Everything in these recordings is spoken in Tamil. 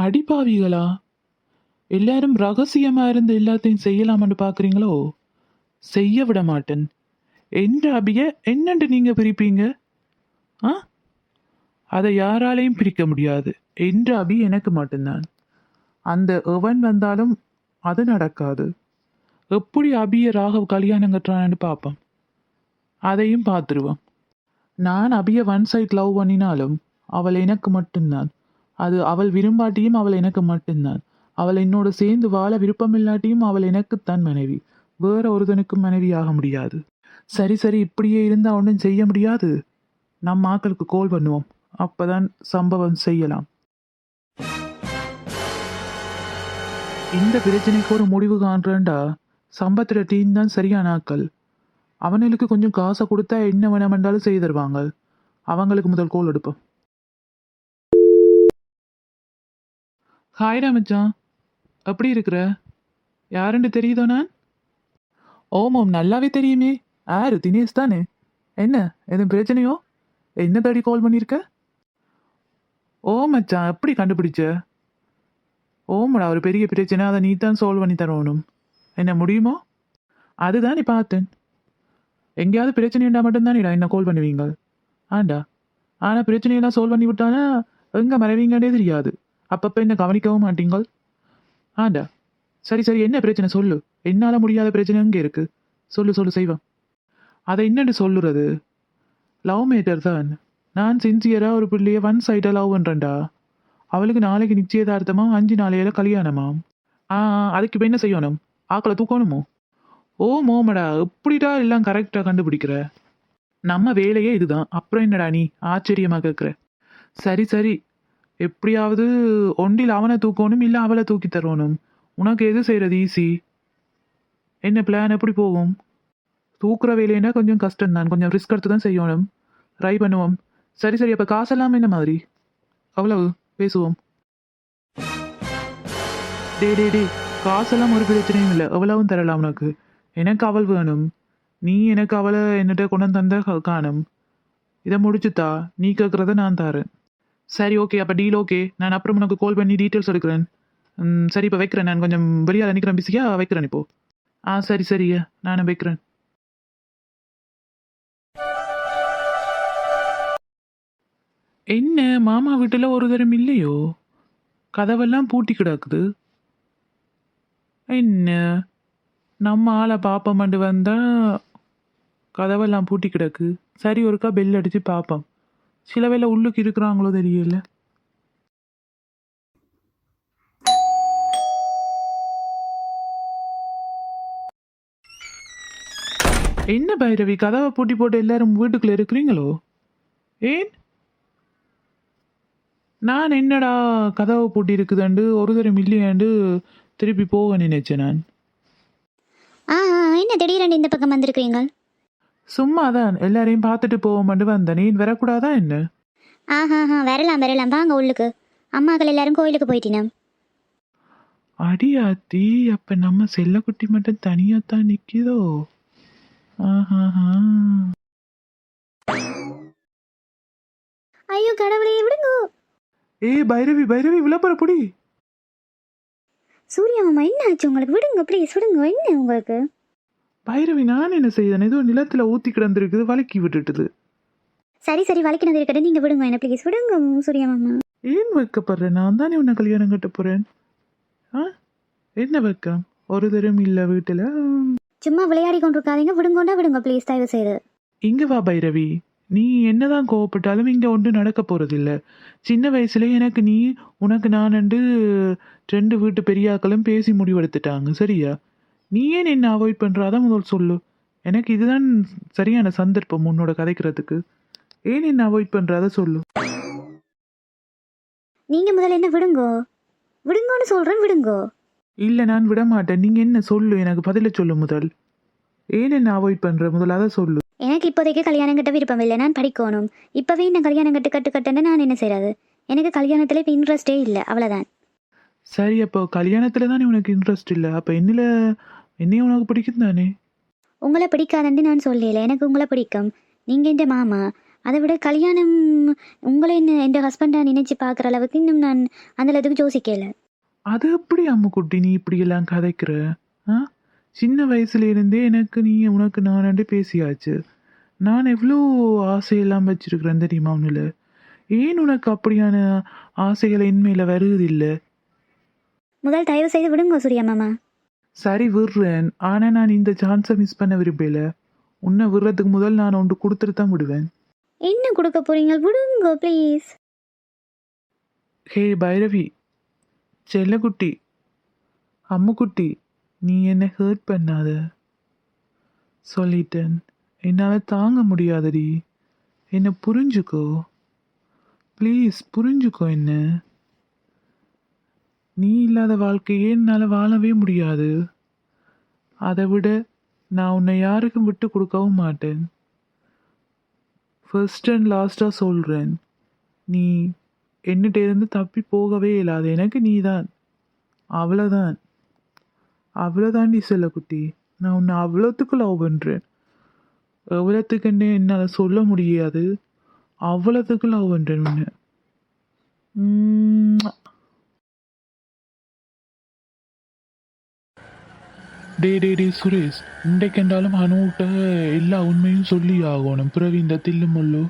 அடிப்பாவிகளா எல்லாரும் ரகசியமா இருந்து எல்லாத்தையும் செய்யலாம்னு பாக்குறீங்களோ? செய்ய விட மாட்டேன். என்ற அபிய என்னண்டு நீங்க பிரிப்பீங்க? ஆ? அதை யாராலையும் பிரிக்க முடியாது. என்ற அபி எனக்கு மட்டும்தான். அந்த எவன் வந்தாலும் அது நடக்காது. எப்படி அபிய ராகவ் கல்யாணம் கட்டுறான்னு பார்ப்போம் அதையும் பார்த்துருவோம் நான் அபிய ஒன் சைட் லவ் பண்ணினாலும் அவள் எனக்கு மட்டும்தான். அது அவள் விரும்பாட்டியும் அவள் எனக்கு மட்டும்தான். அவள் என்னோட சேர்ந்து வாழ விருப்பமில்லாட்டியும் அவள் எனக்குத்தான் மனைவி. வேற ஒருத்தனுக்கும் மனைவி ஆக முடியாது. சரி சரி இப்படியே இருந்தா ஒன்றும் செய்ய முடியாது? நம்ம ஆக்களுக்கு கோல் பண்ணுவோம். அப்பதான் சம்பவம் செய்யலாம். இந்த பிரச்சனைக்கு ஒரு முடிவு காண்றேன்டா. சம்பத்திர டீம் தான் சரியான ஆக்கள். அவனுக்கு கொஞ்சம் காசை கொடுத்தா என்ன வேணாமென்றாலும் செய்து தருவாங்க. அவங்களுக்கு முதல் கோல் எடுப்போம். ஹாய் மச்சான் எப்படி இருக்கிற? யாருன்னு தெரியுதோ நான்? ஓம் ஓம் நல்லாவே தெரியுமே. ஆறு தினேஷ் தானே? என்ன எதுவும் பிரச்சனையோ? என்ன தேடி கால் பண்ணியிருக்க ஓ மச்சான் எப்படி கண்டுபிடிச்ச? ஓமடா ஒரு பெரிய பிரச்சனை. அதை நீ தான் சால்வ் பண்ணி தரணும். என்ன முடியுமோ? அதுதான் நீ பார்த்தேன். எங்கேயாவது பிரச்சனை இருந்தால் மட்டும்தானேடா என்ன கால் பண்ணுவீங்க? ஆண்டா. ஆனால் பிரச்சனையெல்லாம் சால்வ் பண்ணி விட்டானா எங்கே மறைவீங்கன்னே தெரியாது. அப்பப்போ என்ன கவனிக்கவும் மாட்டீங்கள்? ஆண்டா சரி சரி என்ன பிரச்சனை சொல்லு? என்னால் முடியாத பிரச்சனை எங்கே இருக்கு? சொல்லு சொல்லு செய்வோம் அதை என்னென்னு சொல்லுறது? லவ் மேட்டர் தான். நான் சின்சியராக ஒரு பிள்ளைய ஒன் சைடாக லவ் பண்ணுறேன்டா அவளுக்கு நாளைக்கு நிச்சயதார்த்தமாக அஞ்சு நாளையில கல்யாணமாம் ஆ ஆ, அதுக்கு இப்போ என்ன செய்யணும்? ஆக்களை தூக்கணுமோ? ஓ மோமடா எப்படிடா எல்லாம் கரெக்டாக கண்டுபிடிக்கிற? நம்ம வேலையே இதுதான். அப்புறம் என்னடா நீ ஆச்சரியமாக கேட்குற சரி சரி எப்படியாவது ஒண்டில் அவனை தூக்கணும் இல்லை அவளை தூக்கி தரணும். உனக்கு எது செய்கிறது ஈஸி என்ன பிளான் எப்படி போகும்? தூக்குற வேலைன்னா கொஞ்சம் கஷ்டம் தான் கொஞ்சம் ரிஸ்க் எடுத்து தான் செய்யணும். ட்ரை பண்ணுவோம். சரி சரி. அப்போ காசெல்லாம் என்ன மாதிரி? அவ்வளவு. பேசுவோம். டே டே டே காசெல்லாம் ஒரு பிரச்சனையும் இல்லை. அவ்வளவும் தரலாம் உனக்கு. எனக்கு அவள் வேணும். நீ எனக்கு அவளை என்னட்ட கொண்டு தந்த க- காணும். இதை முடிச்சுத்தா? நீ கேட்குறத நான் தரேன். சரி ஓகே அப்போ டீல் ஓகே நான் அப்புறம் உனக்கு கால் பண்ணி டீட்டெயில்ஸ் எடுக்கிறேன். சரி இப்போ வைக்கிறேன். நான் கொஞ்சம் வெளியால் நிற்கிறேன் பிஸியாக வைக்கிறேன் இப்போ. ஆ சரி சரியா நான் வைக்கிறேன். என்ன மாமா வீட்டில் ஒரு தரம் இல்லையோ? கதவெல்லாம் பூட்டி கிடக்குது. என்ன நம்ம ஆளை பாப்பமாண்டு வந்தால் கதவெல்லாம் பூட்டி கிடக்கு. சரி ஒருக்கா பெல் அடித்து பார்ப்போம் சில வேலை உள்ளுக்கு இருக்கிறாங்களோ தெரியல. என்ன பைரவி கதவை பூட்டி போட்டு எல்லாரும் வீட்டுக்குள்ள இருக்கிறீங்களோ? ஏன்? நான் என்னடா கதவை பூட்டி இருக்குதாண்டு ஒரு தரம் இல்லையாண்டு திருப்பி போக நினைச்சேன் நான். ஆ, என்ன திடீரென்று இந்த பக்கம் வந்திருக்கிறீங்க சும்மா தான் எல்லாரையும் பார்த்துட்டு போவோம்னு வந்தேன். நீ வரக்கூடாதா என்ன? ஆஹா ஆ வரலாம் வரலாம். வாங்க உள்ளுக்கு அம்மாக்கள் எல்லாரும் கோயிலுக்கு போயிட்டினோம். அடியாத்தி அப்ப நம்ம செல்லக்குட்டி மட்டும் தனியாத்தான் நிக்குதோ? ஆஹாஹா. ஐயோ கடவுளே விடுங்க. ஏய் பைரவி பைரவி விளம்பர புடி. சூர்யா மாமா என்ன ஆச்சு உங்களுக்கு? விடுங்க ப்ளீஸ் விடுங்க. என்ன உங்களுக்கு? பைரவி நான் என்ன செய்தேன்? ஏதோ நிலத்துல ஊத்தி கிடந்திருக்குது வழுக்கி விட்டுட்டுது. சரி சரி வலிக்கினது இருக்கட்டும். நீங்க விடுங்க என்ன ப்ளீஸ் விடுங்க சூர்யா மாமா. ஏன் வைக்கப்படுறேன் நான் தானே உன்னை கல்யாணம் கட்ட போறேன். ஆ? என்ன வைக்கம் ஒரு தரம் இல்ல வீட்டுல. சும்மா விளையாடி கொண்டிருக்காதீங்க. விடுங்கோண்டா விடுங்க ப்ளீஸ் தயவு செய்து. இங்க வா பைரவி. நீ என்னதான் கோவப்பட்டாலும் இங்க ஒன்றும் நடக்க போறதில்ல. சின்ன வயசுல எனக்கு நீ உனக்கு நான் ரெண்டு ரெண்டு வீட்டு பெரியாக்களும் பேசி முடிவெடுத்துட்டாங்க சரியா? நீ ஏன் என்ன அவாய்ட் பண்றாதான் முதல் சொல்லு. எனக்கு இதுதான் சரியான சந்தர்ப்பம் உன்னோட கதைக்கிறதுக்கு. ஏன் என்ன அவாய்ட் பண்றாத சொல்லு. நீங்க முதல்ல என்ன விடுங்கோ? விடுங்கோன்னு சொல்றேன் விடுங்கோ. இல்ல நான் விட மாட்டேன் நீங்க என்ன சொல்லு? எனக்கு பதில சொல்லு முதல். ஏன் என்ன அவாய்ட் பண்ற? முதல் அதை சொல்லு. எனக்கு இப்போதைக்கு கல்யாணம் கட்ட விருப்பம் இல்லை. நான் படிக்கணும். இப்போவே என்ன கல்யாணம் கட்டு கட்டு கட்டுன்னு நான் என்ன செய்யறது எனக்கு கல்யாணத்தில் இப்போ இன்ட்ரெஸ்டே இல்லை. அவ்வளோதான் சரி அப்போ கல்யாணத்துல தானே உனக்கு இன்ட்ரெஸ்ட் இல்ல. அப்ப என்னல என்னையும் உனக்கு பிடிக்கும் தானே? உங்களை பிடிக்காதுன்னு நான் சொல்லல. எனக்கு உங்களை பிடிக்கும். நீங்கள் இந்த மாமா. அதை விட கல்யாணம் உங்களை என்ன என் ஹஸ்பண்டாக நினைச்சு பார்க்குற அளவுக்கு இன்னும் நான் அந்த அளவுக்கு யோசிக்கல. அது எப்படி அம்முக்குட்டி நீ இப்படியெல்லாம் கதைக்கிற? ஆ? சின்ன வயசுல இருந்தே எனக்கு நீ உனக்கு நான் பேசியாச்சு. நான் எவ்வளோ ஆசையெல்லாம் வச்சிருக்கிறேன் தெரியுமா உன்னில்? ஏன் உனக்கு அப்படியான ஆசைகள் என்மையில் வருவதில்லை? முதல் தயவு செய்து விடுங்க சூர்யா மாமா. சரி விடுறேன். ஆனால் நான் இந்த சான்ஸை மிஸ் பண்ண விரும்பல. உன்னை விடுறதுக்கு முதல் நான் ஒன்று கொடுத்துட்டு தான் விடுவேன். என்ன கொடுக்க போறீங்க? விடுங்க ப்ளீஸ் ஹே பைரவி. செல்லக்குட்டி. அம்முக்குட்டி நீ என்னை ஹர்ட் பண்ணாத. சொல்லிட்டேன். என்னால் தாங்க முடியாதடி. என்னை புரிஞ்சுக்கோ. ப்ளீஸ் புரிஞ்சுக்கோ என்ன. நீ இல்லாத வாழ்க்கையே என்னால் வாழவே முடியாது. அதை விட நான் உன்னை யாருக்கும் விட்டு கொடுக்கவும் மாட்டேன். ஃபர்ஸ்ட் அண்ட் லாஸ்ட்டாக சொல்கிறேன் நீ என்னிட்ட இருந்து தப்பி போகவே இல்லாது எனக்கு நீ தான் அவ்வளோதான் அவ்வளோதாண்டி செல்லக்குட்டி நான் உன்னை அவ்வளோத்துக்கு லவ் பண்ணுறேன் எவ்வளோத்துக்குன்னு என்னால் சொல்ல முடியாது. அவ்வளோத்துக்கு லவ் பண்ணுறேன் உன்னை. டே டே டே சுரேஷ் இன்றைக்கென்றாலும் அணுகிட்ட எல்லா உண்மையும் சொல்லி ஆகணும். பிறவி இந்த தில்லு முள்ளு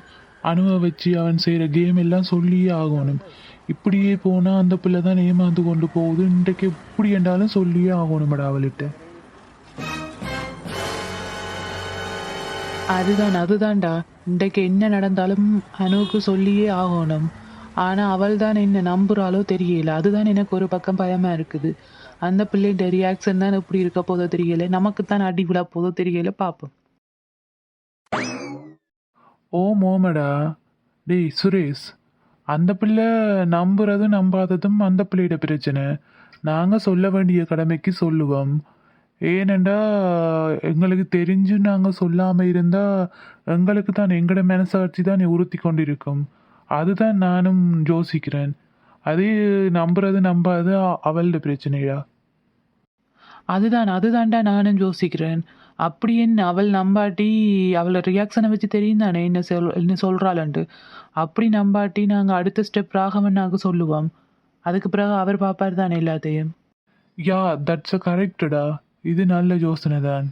அணுவை வச்சு அவன் செய்கிற கேம் எல்லாம் சொல்லியே ஆகணும். இப்படியே போனால் அந்த பிள்ளை தான் ஏமாந்து கொண்டு போகுது. இன்றைக்கு எப்படி என்றாலும் சொல்லியே ஆகணும்டா அவள்கிட்ட. அதுதான் அதுதான்டா. இன்றைக்கு என்ன நடந்தாலும் அணுவுக்கு சொல்லியே ஆகணும். ஆனால் அவள் தான் என்ன நம்புகிறாளோ தெரியல. அதுதான் எனக்கு ஒரு பக்கம் பயமாக இருக்குது. அந்த பிள்ளைகிட்ட ரியாக்ஷன் தான் எப்படி இருக்க போதோ தெரியல. நமக்கு தான் அடி விழா போதோ தெரியல. பார்ப்போம் ஓ மோமடா டேய் சுரேஷ். அந்த பிள்ளை நம்புறதும் நம்பாததும் அந்த பிள்ளையோட பிரச்சனை. நாங்கள் சொல்ல வேண்டிய கடமைக்கு சொல்லுவோம். ஏனெண்டா எங்களுக்கு தெரிஞ்சு நாங்கள் சொல்லாமல் இருந்தால் எங்களுக்கு தான் எங்களோட மனசாட்சி தான் உறுத்தி கொண்டிருக்கும். அதுதான் நானும் யோசிக்கிறேன். அதே நம்புறது நம்பாது அவளோட பிரச்சனையா? அதுதான் அதுதான்டா நானும் யோசிக்கிறேன். அப்படி என்ன அவள் நம்பாட்டி அவளை ரியாக்ஷனை வச்சு தெரியும் தானே என்ன சொல் என்ன சொல்கிறாளன்ட்டு அப்படி நம்பாட்டி நாங்கள் அடுத்த ஸ்டெப் ராகவனாக சொல்லுவோம். அதுக்கு பிறகு அவர் பார்ப்பார் தானே எல்லாத்தையும்? யா தட்ஸ் அ கரெக்டடா இது நல்ல யோசனை தான்.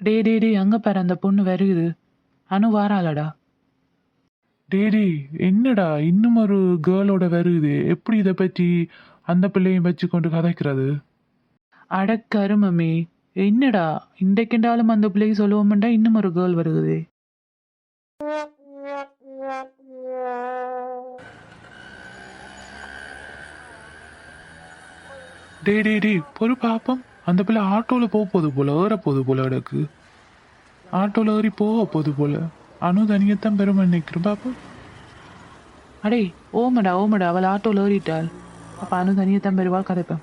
டே டே டே அங்கே பாரு அந்த பொண்ணு வருகுது அனு வாராளடா. டேடி என்னடா இன்னும் ஒரு கேர்ளோட வருது. எப்படி இதை பற்றி அந்த பிள்ளையும் வச்சு கொண்டு கதைக்கிறது கருமமே என்னடா இன்றைக்கெண்டாலும் அந்த பிள்ளைக்கு சொல்லுவோம்டா இன்னும் ஒரு கேர்ள் வருகுது. டே டே டே பொறு பாப்பம். அந்த பிள்ளை ஆட்டோவில் போக போகுது போல ஏற போகுது போல எனக்கு ஆட்டோவில் ஏறி போக போகுது போல. அனு தனியத்தான் பெருமை நினைக்கிறேன் பாப்போம் அடே ஓமடா ஓமடா அவள் ஆட்டோவில் ஏறிட்டாள் அப்போ அனு தனியத்தான் பெருவா கதைப்பேன்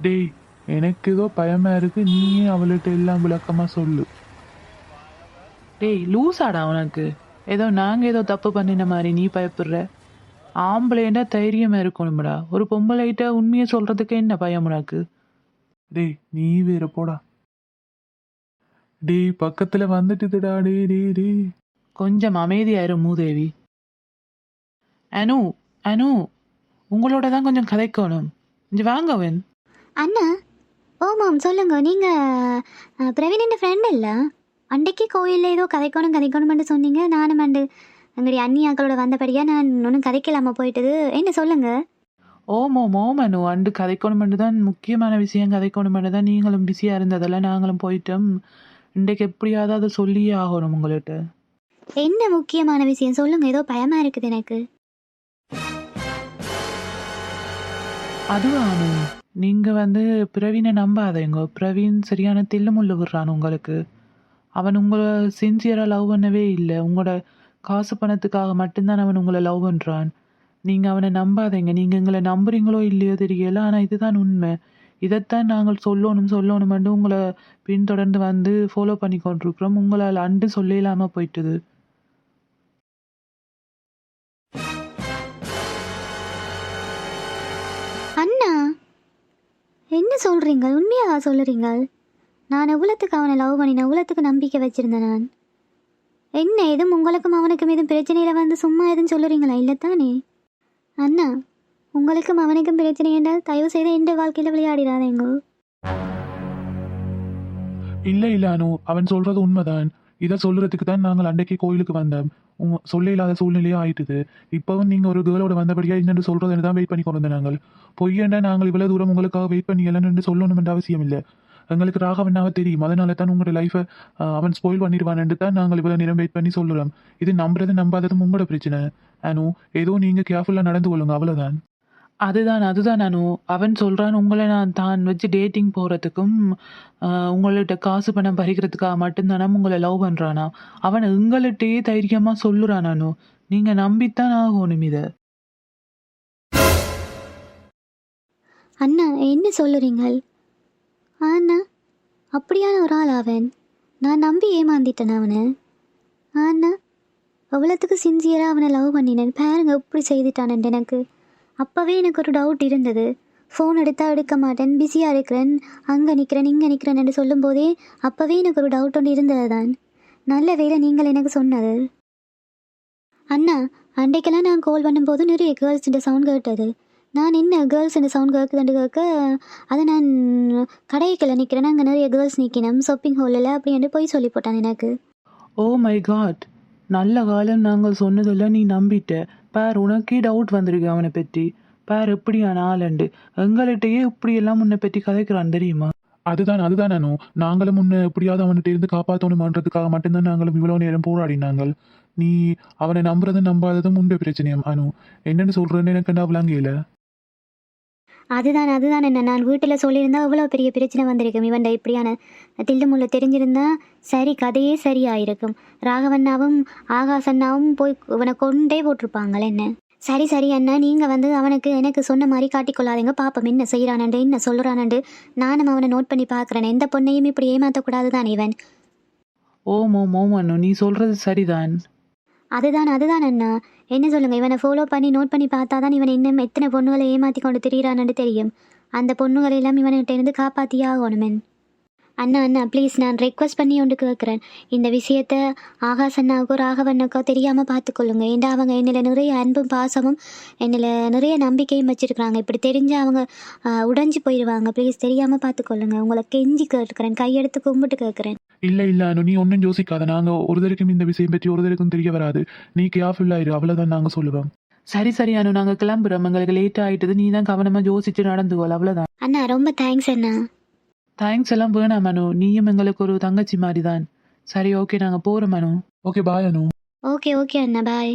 டேய் எனக்கு ஏதோ பயமா இருக்கு நீயே அவள்கிட்ட எல்லாம் விளக்கமா சொல்லு டேய் லூசாடா உனக்கு ஏதோ நாங்க ஏதோ தப்பு பண்ணின மாதிரி நீ பயப்படுற ஆம்பளைண்டா தைரியமா இருக்கணும்டா ஒரு பொம்பளைகிட்ட உண்மையை சொல்றதுக்கு என்ன பயம் உனக்கு டேய் நீ வேற போடா டேய் பக்கத்துல வந்துட்டுதுடா டேய் டேய் டேய் கொஞ்சம் அமைதியாயிரு மூதேவி. அனு அனு உங்களோட தான் கொஞ்சம் கதைக்கணும். இங்க வாங்கவன் அண்ணா ஓமாம் சொல்லுங்க நீங்கள் பிரவீன் ஃப்ரெண்ட் இல்லை? அன்றைக்கு கோயிலில் ஏதோ கதைக்கணும் கதைக்கணும்னு சொன்னீங்க. நானும் அண்டு எங்களுடைய அண்ணியாக்களோட வந்தபடியாக நான் ஒன்றும் கதைக்கலாமா போயிட்டது? என்ன சொல்லுங்க? ஓமோ மோமனு அண்டு கதைக்கணுமென்று தான் முக்கியமான விஷயம் கதைக்கணுமென்று தான் நீங்களும் பிஸியாக இருந்ததெல்லாம் நாங்களும் போயிட்டோம். இன்றைக்கு எப்படியாவது அதை சொல்லியே ஆகணும் உங்கள்கிட்ட என்ன முக்கியமான விஷயம்? சொல்லுங்க. ஏதோ பயமாக இருக்குது எனக்கு. அதுவானு நீங்கள் வந்து பிரவீனை நம்பாதீங்க. பிரவீன் சரியான தில்லுமுள்ளு விடுறான் உங்களுக்கு. அவன் உங்களை சின்சியராக லவ் பண்ணவே இல்லை. உங்களோட காசு பணத்துக்காக மட்டும்தான் அவன் உங்களை லவ் பண்ணுறான் நீங்கள் அவனை நம்பாதீங்க. நீங்கள் எங்களை நம்புறீங்களோ இல்லையோ தெரியல. ஆனால் இதுதான் உண்மை. இதைத்தான் நாங்கள் சொல்லணும் சொல்லணுமென்று உங்களை பின்தொடர்ந்து வந்து ஃபாலோ பண்ணி கொண்டிருக்கிறோம். உங்களால் அன்று சொல்ல இல்லாமல் போயிட்டுது. அண்ணா என்ன சொல்கிறீங்க உண்மையாக சொல்லுறீங்க நான் எவ்வளோத்துக்கு அவனை லவ் பண்ணினேன் எவ்வளோத்துக்கு நம்பிக்கை வச்சுருந்தேன் நான். என்ன எதுவும் உங்களுக்கும் அவனுக்கும் எதுவும் பிரச்சனையில வந்து சும்மா எதுவும் சொல்லுறீங்களா? இல்லை தானே அண்ணா உங்களுக்கும் அவனுக்கும் பிரச்சனை என்றால் தயவு செய்து எந்த வாழ்க்கையில் விளையாடிடாதேங்கோ. இல்ல இல்ல அனு அவன் சொல்றது உண்மைதான். இதை சொல்றதுக்கு தான் நாங்கள் அன்றைக்கு கோயிலுக்கு வந்தோம். உங்க சொல்ல இல்லாத சூழ்நிலையே ஆயிட்டுது. இப்பவும் நீங்க ஒரு கேர்ளோட வந்தபடியா என்னென்று சொல்றதுன்னு தான் வெயிட் பண்ணி கொண்டு வந்தோம் நாங்கள் பொய்யண்டா நாங்கள் இவ்வளவு தூரம் உங்களுக்காக வெயிட் பண்ணி இல்லைன்னு சொல்லணும் என்ற அவசியம் இல்லை. எங்களுக்கு ராகவனாக தெரியும். அதனால தான் உங்களோட லைஃபை அவன் ஸ்பாயில் பண்ணிடுவான்னு தான் நாங்கள் இவ்வளவு நேரம் வெயிட் பண்ணி சொல்லுறோம் இது நம்புறது நம்பாததும் உங்களோட பிரச்சனை. அனு ஏதோ நீங்க கேர்ஃபுல்லா நடந்து கொள்ளுங்க. அவ்வளவுதான். அதுதான் அதுதான் நானு. அவன் சொல்கிறான் உங்களை நான் தான் வச்சு டேட்டிங் போகிறதுக்கும் உங்கள்கிட்ட காசு பணம் பறிக்கிறதுக்காக மட்டும்தானா உங்களை லவ் பண்ணுறானா அவன் எங்கள்கிட்டயே தைரியமாக சொல்லுறான் நானு. நீங்கள் நம்பித்தான் ஆகணும் இதை. அண்ணா என்ன சொல்லுறீங்கள்? அண்ணா அப்படியான ஒரு ஆள் அவன். நான் நம்பி ஏமாந்திட்டேன் அவனை? அண்ணா அவ்வளோத்துக்கு சின்சியராக அவனை லவ் பண்ணினேன். பாருங்க எப்படி செய்துட்டானு எனக்கு. அப்போவே எனக்கு ஒரு டவுட் இருந்தது. ஃபோன் எடுத்தால் எடுக்க மாட்டேன் பிஸியாக இருக்கிறேன் அங்கே நிற்கிறேன் இங்கே நிற்கிறேன் என்று சொல்லும்போதே அப்போவே எனக்கு ஒரு டவுட் ஒன்று இருந்தது தான் நல்ல வேலை நீங்கள் எனக்கு சொன்னது. அண்ணா அன்றைக்கெல்லாம் நான் கால் பண்ணும்போது நிறைய கேர்ள்ஸ் இந்த சவுண்ட் கேட்டது. நான் என்ன கேர்ள்ஸ் இந்த சவுண்ட் கேட்குதுன்னு கேட்க அதை நான் கடைக்கில் நிற்கிறேன் அங்கே நிறைய கேர்ள்ஸ் நிற்கணும் ஷாப்பிங் ஹாலில் அப்படின்ட்டு போய் சொல்லி போட்டான் எனக்கு. ஓ மை காட் நல்ல காலம் நாங்கள் சொன்னதெல்லாம் நீ நம்பிட்ட. பார் உனக்கே டவுட் வந்திருக்கு அவனை பற்றி. பார் எப்படியான ஆளண்டு? எங்கள்கிட்டயே இப்படியெல்லாம் உன்னை பற்றி கதைக்கிறான் தெரியுமா? அதுதான் அதுதான் அனு. நாங்களும் முன்ன எப்படியாவது அவன்கிட்ட இருந்து காப்பாற்றணுமான்றதுக்காக மட்டும்தான் நாங்களும் இவ்வளோ நேரம் போராடினாங்கள். நீ அவனை நம்புறதும் நம்பாததும் உண்டு பிரச்சனையாம் அனு. என்னன்னு சொல்றேன்னு எனக்கு என்ன விளங்கல? அதுதான் அதுதான் என்ன நான் வீட்டில் சொல்லியிருந்தா இவ்வளோ பெரிய பிரச்சனை வந்திருக்கும். இவன்ட இப்படியான தில்லுமுள்ள தெரிஞ்சிருந்தா சரி கதையே சரியாயிருக்கும். ராகவண்ணாவும் ஆகாசண்ணாவும் போய் இவனை கொண்டே போட்டிருப்பாங்களே என்ன? சரி சரி அண்ணா நீங்கள் வந்து அவனுக்கு எனக்கு சொன்ன மாதிரி காட்டிக்கொள்ளாதீங்க. பாப்பம் என்ன செய்கிறானண்டு என்ன சொல்கிறானண்டு நானும் அவனை நோட் பண்ணி பார்க்குறேன் எந்த பொண்ணையும் இப்படி ஏமாற்றக்கூடாது தான் இவன். ஓம் ஓம் ஓம் அண்ணு நீ சொல்கிறது சரிதான். அதுதான் அதுதான் அண்ணா. என்ன சொல்லுங்க இவனை ஃபாலோ பண்ணி நோட் பண்ணி பார்த்தா தான் இவன் இன்னும் எத்தனை பொண்ணுகளை ஏமாற்றி கொண்டு திரியிறான்னு தெரியும். அந்த பொண்ணுகளை எல்லாம் இவன்கிட்ட இருந்து காப்பாற்றியே ஆகணுமென் அண்ணா அண்ணா ப்ளீஸ் நான் ரெக்வஸ்ட் பண்ணி ஒன்று கேட்குறேன். இந்த விஷயத்த ஆகாஷ் அண்ணாவுக்கோ ராகவண்ணாக்கோ தெரியாமல் பார்த்துக்கொள்ளுங்க. ஏண்டா அவங்க என்னில் நிறைய அன்பும் பாசமும் என்னில் நிறைய நம்பிக்கையும் வச்சுருக்குறாங்க. இப்படி தெரிஞ்சு அவங்க உடஞ்சி உடைஞ்சு போயிடுவாங்க ப்ளீஸ் தெரியாமல் பார்த்துக்கொள்ளுங்க. உங்களை கெஞ்சி கேட்குறேன் கையெடுத்து கும்பிட்டு கேட்குறேன். இல்ல இல்ல அனு நீ ஒன்றும் யோசிக்காத. நாங்க ஒருத்தருக்கும் இந்த விஷயம் பற்றி ஒருத்தருக்கும் தெரிய வராது. நீ கேர்ஃபுல்லா இரு அவ்வளவுதான் நாங்க சொல்லுவோம். சரி சரி அனு நாங்கள் கிளம்புறோம். எங்களுக்கு லேட் ஆயிட்டது. நீ தான் கவனமாக யோசிச்சு நடந்துக்கோள் அவ்வளோதான் அண்ணா ரொம்ப தேங்க்ஸ் அண்ணா. தேங்க்ஸ் எல்லாம் வேணாம் மனு நீயும் எங்களுக்கு ஒரு தங்கச்சி மாதிரி தான் சரி ஓகே நாங்கள் போகிறோம் Manu okay bye Anu. Okay okay அண்ணா பாய்